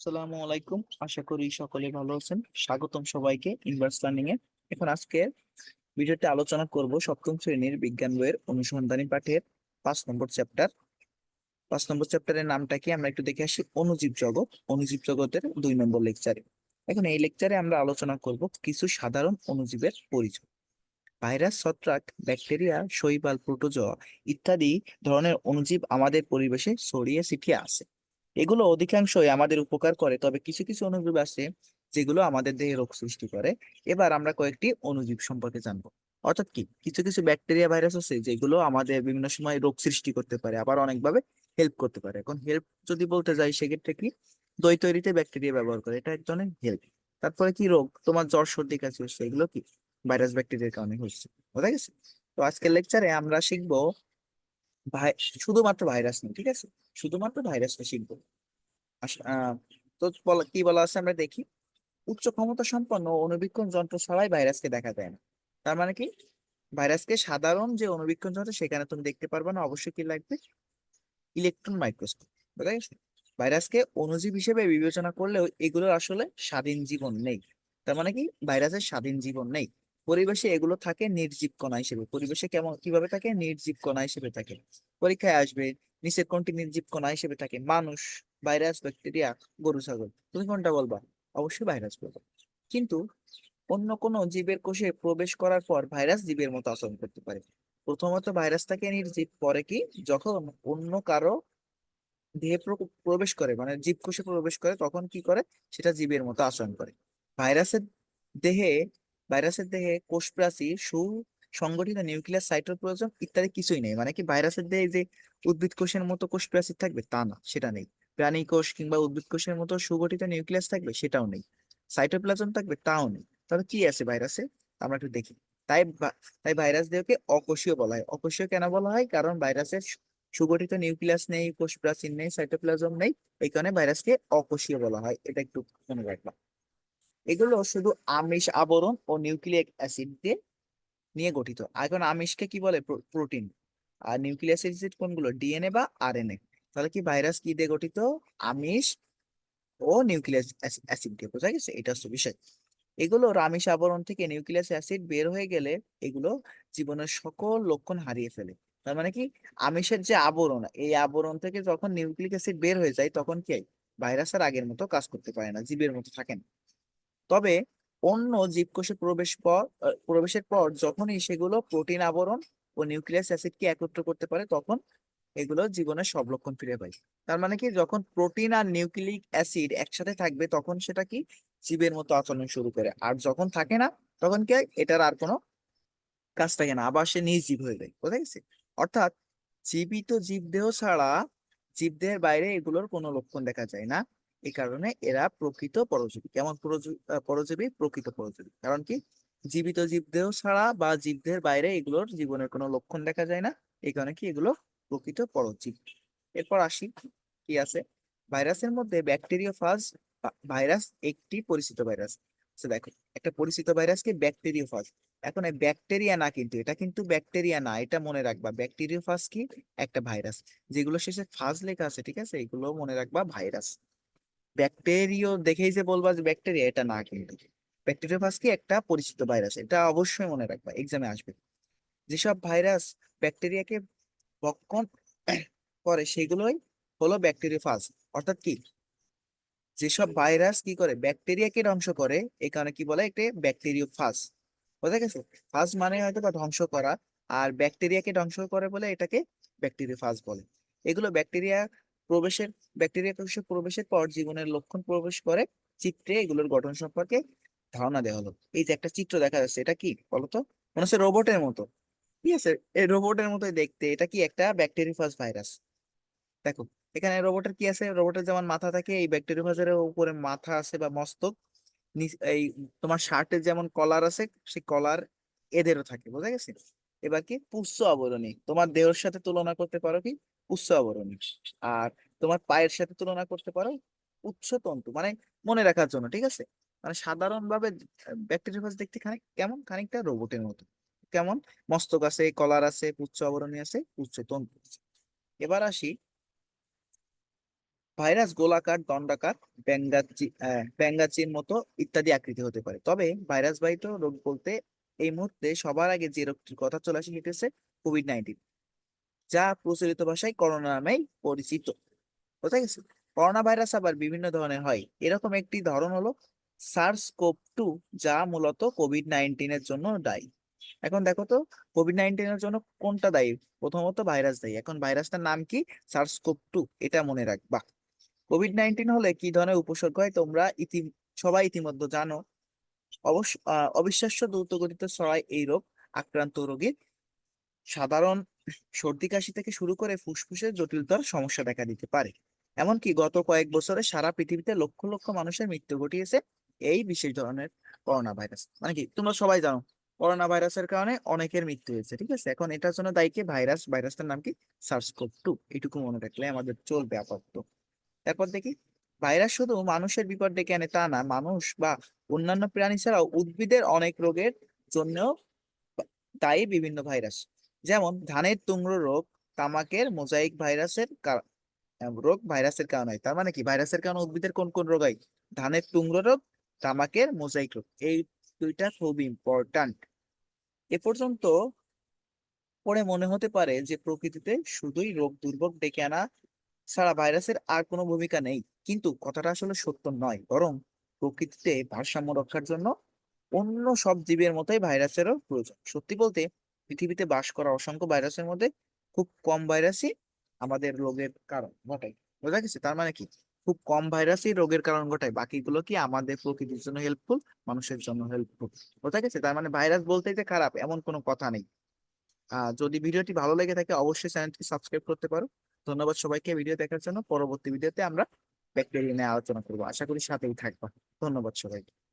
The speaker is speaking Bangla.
আসসালামু আলাইকুম। আশা করি সকলে ভালো আছেন। স্বাগতম সবাইকে ইনভার্স লার্নিং এ। এখন আজকে ভিডিওতে আলোচনা করব সপ্তম শ্রেণির বিজ্ঞান বইয়ের অনুসন্ধানী পাঠের পাঁচ নম্বর চ্যাপ্টার। পাঁচ নম্বর চ্যাপ্টারের নামটা কি? আমরা একটু দেখে আসি। অনুজীব জগৎ। অনুজীব জগতের দুই নম্বর লেকচারে এখন এই লেকচারে আমরা আলোচনা করব কিছু সাধারণ অনুজীবের পরিচয়। ভাইরাস, ছত্রাক, ব্যাকটেরিয়া, শৈবাল, প্রোটোজোয়া ইত্যাদি ধরনের অনুজীব আমাদের পরিবেশে ছড়িয়ে ছিটিয়ে আছে। এগুলো অধিকাংশই আমাদের উপকার করে, তবে কিছু কিছু অনুজীব আছে যেগুলো আমাদের দেহে রোগ সৃষ্টি করে। এবার আমরা কয়েকটি অনুজীব সম্পর্কে জানব। অর্থাৎ কি? কিছু কিছু ব্যাকটেরিয়া ভাইরাস আছে যেগুলো আমাদের বিভিন্ন সময় রোগ সৃষ্টি করতে পারে, আবার অনেকভাবে হেল্প করতে পারে। এখন হেল্প যদি বলতে যাই, সেক্ষেত্রে কি? দই তৈরিতে ব্যাকটেরিয়া ব্যবহার করে, এটা এক ধরনের হেল্প তারপরে কি রোগ? তোমার জ্বর, সর্দি, কাশি হচ্ছে, এগুলো কি? ভাইরাস ব্যাকটেরিয়ার কারণে হচ্ছে, বোঝা গেছে? তো আজকের লেকচারে আমরা শিখব ভাই শুধুমাত্র ভাইরাস নিয়ে, ঠিক আছে? শুধুমাত্র ভাইরাসটা শিখব। তো কি বলা আছে আমরা দেখি। উচ্চ ক্ষমতা সম্পন্ন অণুবীক্ষণ যন্ত্র ছাড়াই ভাইরাসকে দেখা যায় না। তার মানে কি? ভাইরাসকে সাধারণ যে অণুবীক্ষণ যন্ত্র, সেখানে তুমি দেখতে পারবে না, অবশ্যই কি লাগবে? ইলেকট্রন মাইক্রোস্কোপ, বুঝা গেছে? ভাইরাসকে অণুজীব হিসেবে বিবেচনা করলেও এগুলোর আসলে স্বাধীন জীবন নেই। তার মানে কি? ভাইরাসের স্বাধীন জীবন নেই। পরিবেশে এগুলো থাকে নির্জীব কণা হিসেবে। পরিবেশে কেমন, কীভাবে থাকে? নির্জীব কণা হিসেবে থাকে। পরীক্ষায় আসবে, নিচের কোনটি নির্জীব কণা হিসেবে থাকে। মানুষ ভাইরাস, ব্যাকটেরিয়া, গরু, ছাগল, তুমি কোনটা বলবা? অবশ্যই ভাইরাস বলবা। কিন্তু অন্য কোনো জীবের কোষে প্রবেশ করার পর ভাইরাস জীবের মতো আচরণ করতে পারে। প্রথমত ভাইরাস থাকে নির্জীব পরে কি? যখন অন্য কারও দেহে প্রবেশ করে মানে জীব কোষে প্রবেশ করে, তখন কি করে? সেটা জীবের মতো আচরণ করে। ভাইরাসের দেহে ভাইরাসের দেহে কোষ প্রাচীর সুসংগঠিত নিউক্লিয়াস সাইটোপ্লাজম ইত্যাদি কিছুই নেই। মানে কি ভাইরাসের দেহে যে উদ্ভিদ কোষের মতো কোষ প্রাচীর থাকবে, তা না, সেটা নেই। প্রাণী কোষ কিংবা উদ্ভিদ কোষের মতো সুগঠিত নিউক্লিয়াস থাকবে সেটাও নেই। সাইটোপ্লাজম থাকবে তাও নেই। তাহলে কি আছে ভাইরাসে? আমরা একটু দেখি। তাই তাই ভাইরাস দেহকে অকোষীয় বলা হয়। অকোষীয় কেন বলা হয়? কারণ ভাইরাসের সুগঠিত নিউক্লিয়াস নেই, কোষ প্রাচীর নেই, সাইটোপ্লাজম নেই, এই কারণে ভাইরাসকে অকোষীয় বলা হয়। এটা একটু মনে রাখবা। এগুলো শুধু আমিষ আবরণ ও নিউক্লিক অ্যাসিড দিয়ে নিয়ে গঠিত। এখন আমিষকে কি বলে? প্রোটিন। আর নিউক্লিক অ্যাসিড কোনগুলো? ডিএনএ বা আরএনএ। তাহলে কি ভাইরাস কি দিয়ে গঠিত? আমিষ ও নিউক্লিয়াস অ্যাসিড দিয়ে বোঝা গেছে? এটা হচ্ছে বিষয়। এগুলোর আমিষ আবরণ থেকে নিউক্লিয়াস অ্যাসিড বের হয়ে গেলে এগুলো জীবনের সকল লক্ষণ হারিয়ে ফেলে। তার মানে কি? আমিষের যে আবরণ, এই আবরণ থেকে যখন নিউক্লিক অ্যাসিড বের হয়ে যায়, তখন কি? ভাইরাস আর আগের মতো কাজ করতে পারে না, জীবের মতো থাকে না। তবে অন্য জীবকোষে প্রবেশ পর প্রবেশের পর যখনই সেগুলো প্রোটিন আবরণ ও নিউক্লিয়াস অ্যাসিডকে একত্র করতে পারে, তখন এগুলো জীবনের সব লক্ষণ ফিরে পায়। তার মানে কি, যখন প্রোটিন আর নিউক্লিক অ্যাসিড একসাথে থাকবে, তখন সেটা কি? জীবের মতো আচরণ শুরু করে। আর যখন থাকে না, তখন কি এটার আর কোনো কাজ থাকে না। আবার সে নির্জীব হয়ে যায়। বোঝা গেছে? অর্থাৎ জীবিত জীবদেহ ছাড়া জীবদেহের বাইরে এগুলোর কোনো লক্ষণ দেখা যায় না। এই কারণে এরা প্রকৃত পরজীবী। কেমন পরজী- পরজীবী? প্রকৃত পরজীবী। কারণ কি? জীবিত জীবদেহ ছাড়া বা জীবদেহের বাইরে এগুলোর জীবনের কোনো লক্ষণ দেখা যায় না। এই কারণে কি এগুলো প্রকৃত পরজীবী। এরপর আসি, কি আছে? ভাইরাসের মধ্যে ব্যাকটেরিওফাজ ভাইরাস একটি পরিচিত ভাইরাস। আচ্ছা দেখো, একটা পরিচিত ভাইরাসকে ব্যাকটেরিওফাজ এখন এই ব্যাকটেরিয়া না কিন্তু, এটা কিন্তু ব্যাকটেরিয়া না, এটা মনে রাখবা। ব্যাকটেরিওফাজ কি? একটা ভাইরাস। যেগুলো শেষে ফাজ লেখা আছে, ঠিক আছে? এগুলো মনে রাখবা ভাইরাস। ব্যাকটেরিও দেখেই যে বলবা যে ব্যাকটেরিয়া এটা না কিন্তু। ব্যাকটেরিওফাজ কি? একটা পরিচিত ভাইরাস। এটা অবশ্যই মনে রাখবা এক্সামে আসবে। যেসব ভাইরাস ব্যাকটেরিয়াকে ভক্ষণ করে সেগুলোই হলো ব্যাকটেরিওফাজ অর্থাৎ কি? যেসব ভাইরাস কি করে? ব্যাকটেরিয়াকে ধ্বংস করে এই কারণে কি বলে? একটা ব্যাকটেরিওফাজ বোঝা গেছে? ফাজ মানে হয়তো বা ধ্বংস করা, আর ব্যাকটেরিয়াকে ধ্বংস করে বলে এটাকে ব্যাকটেরিওফাজ বলে। এগুলো ব্যাকটেরিয়া প্রবেশের ব্যাকটেরিয়া কোষে প্রবেশের পর, জীবনের লক্ষণ প্রবেশ করে, চিত্রে এগুলোর গঠন সম্পর্কে ধারণা দেওয়া হলো। এই যে একটা চিত্র দেখা যাচ্ছে, এটা কি বলতো? মনে হচ্ছে রোবটের মতো। ঠিক আছে? এই রোবটের মতোই দেখতে। এটা কি একটা ব্যাকটেরিওফাজ ভাইরাস দেখো, এখানে রোবটের কি আছে? রোবটের যেমন মাথা থাকে, এই ব্যাকটেরিওফাজের উপরে মাথা আছে বা মস্তক এই তোমার শার্টের যেমন কলার আছে, সেই কলার এদেরও থাকে, বোঝা গেছে? এবার কি? পুচ্ছ আবরণী তোমার দেহের সাথে তুলনা করতে পারো কি? পুচ্ছ আবরণী আর তোমার পায়ের সাথে তুলনা করতে পারো উচ্চ তন্তু মানে মনে রাখার জন্য, ঠিক আছে? মানে সাধারণভাবে ব্যাকটেরিয়াফাজ দেখতে খানিক, কেমন? খানিকটা রোবটের মতো। কেমন? মস্তক আছে, কলার আছে পুচ্ছ আবরণী আছে উচ্চতন্তু আছে। এবার আসি ভাইরাস, গোলাকার, দণ্ডাকার, ব্যাঙ্গাচি ব্যাঙ্গাচির মতো ইত্যাদি আকৃতি হতে পারে। তবে ভাইরাস বাহিত রোগ বলতে এই মুহূর্তে সবার আগে যে রোগটির কথা চলে আসে সেটি হচ্ছে কোভিড নাইন্টিন যা প্রচলিত ভাষায় করোনা নামেই পরিচিত। বুঝা গেছে? করোনা ভাইরাস আবার বিভিন্ন ধরনের হয়। এরকম একটি ধরন হলো সার্স কোভ টু যা মূলত কোভিড নাইন্টিনের জন্য দায়ী। এখন দেখো তো কোভিড নাইন্টিনের জন্য কোনটা দায়ী? প্রথমত ভাইরাস দায়ী। এখন ভাইরাসটার নাম কি? সার্স কোভ টু এটা মনে রাখবা। কোভিড নাইন্টিন হলে কি ধরনের উপসর্গ হয়? তোমরা ইতি, সবাই ইতিমধ্যে জানো। অবশ্য অবিশ্বাস্য দ্রুত গতিতে ছড়ায় এই রোগ, আক্রান্ত রোগীর। সাধারণ সর্দি কাশি থেকে শুরু করে ফুসফুসের জটিলতর সমস্যা দেখা দিতে পারে। এমনকি গত কয়েক বছরে সারা পৃথিবীতে লক্ষ লক্ষ মানুষের মৃত্যু ঘটিয়েছে এই বিশেষ ধরনের করোনা ভাইরাস মানে কি? তোমরা সবাই জানো। করোনা ভাইরাসের কারণে অনেকের মৃত্যু হয়েছে, ঠিক আছে? এখন এটার জন্য দায়ী কি? ভাইরাস, ভাইরাসটার নাম কি? সার্স কোভ টু এটুকু মনে রাখলে আমাদের চলবে আপাতত। তারপর দেখি, ভাইরাস শুধু মানুষের বিপদ ডেকে আনে তা না, মানুষ বা অন্যান্য প্রাণী ছাড়াও উদ্ভিদের অনেক রোগের জন্য দায়ী বিভিন্ন ভাইরাস। যেমন ধানের তুংড়ো রোগ, তামাকের মোজাইক ভাইরাসের রোগ ভাইরাসের কারণে তার মানে কি? ভাইরাসের কারণে উদ্ভিদের কোন কোন রোগ হয়? ধানের তুংড়ো রোগ, তামাকের মোজাইক রোগ। এই দুইটা খুব ইম্পর্ট্যান্ট এ পর্যন্ত পরে মনে হতে পারে যে প্রকৃতিতে শুধুই রোগ দুর্ভোগ ডেকে আনা ছাড়া ভাইরাসের আর কোনো ভূমিকা নেই। কিন্তু কথাটা আসলে সত্য নয়, বরং প্রকৃতিতে ভারসাম্য রক্ষার জন্য অন্য সব জীবের মতোই ভাইরাসেরও প্রয়োজন। সত্যি বলতে, পৃথিবীতে বাস করা অসংখ্য ভাইরাসের মধ্যে খুব কম ভাইরাসই আমাদের রোগের কারণ ঘটায় বোঝা গেছে? তার মানে কি? খুব কম ভাইরাসই রোগের কারণ ঘটায়। বাকিগুলো কি আমাদের প্রকৃতির জন্য হেল্পফুল মানুষের জন্য হেল্পফুল বোঝা গেছে? তার মানে ভাইরাস বলতে যে খারাপ, এমন কোনো কথা নেই। যদি ভিডিওটি ভালো লেগে থাকে, অবশ্যই চ্যানেলটি সাবস্ক্রাইব করতে পারো। ধন্যবাদ সবাইকে, ভিডিও দেখার জন্য। পরবর্তী ভিডিওতে আমরা ব্যাকটেরিয়া নিয়ে আলোচনা করব। আশা করি সাথেই থাকব। ধন্যবাদ সবাইকে।